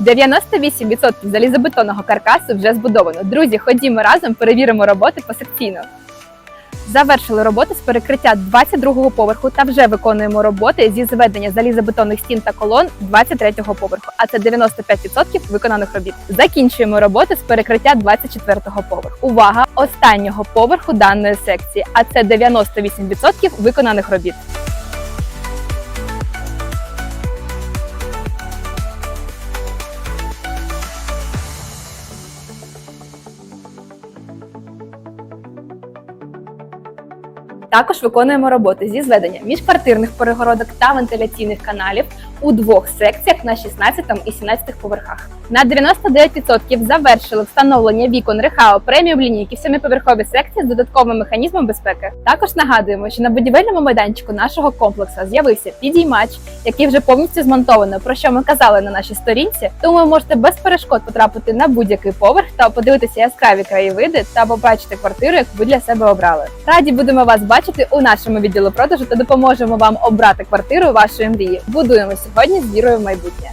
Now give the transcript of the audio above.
98% залізобетонного каркасу вже збудовано. Друзі, ходімо разом, перевіримо роботи посекційно. Завершили роботи з перекриття 22-го поверху та вже виконуємо роботи зі зведення залізобетонних стін та колон 23-го поверху, а це 95% виконаних робіт. Закінчуємо роботи з перекриття 24-го поверху. Увага! Останнього поверху даної секції, а це 98% виконаних робіт. Також виконуємо роботи зі зведення міжквартирних перегородок та вентиляційних каналів у двох секціях на 16 і 17 поверхах. На 99% завершили встановлення вікон Рехао преміум лінійки в семиповерховій секції з додатковим механізмом безпеки. Також нагадуємо, що на будівельному майданчику нашого комплексу з'явився підіймач, який вже повністю змонтовано, про що ми казали на нашій сторінці. Тому ви можете без перешкод потрапити на будь-який поверх та подивитися яскраві краєвиди та побачити квартиру, яку ви для себе обрали. Раді будемо вас бачити у нашому відділу продажу та допоможемо вам обрати квартиру вашої мрії. Будуємо сьогодні з вірою в майбутнє.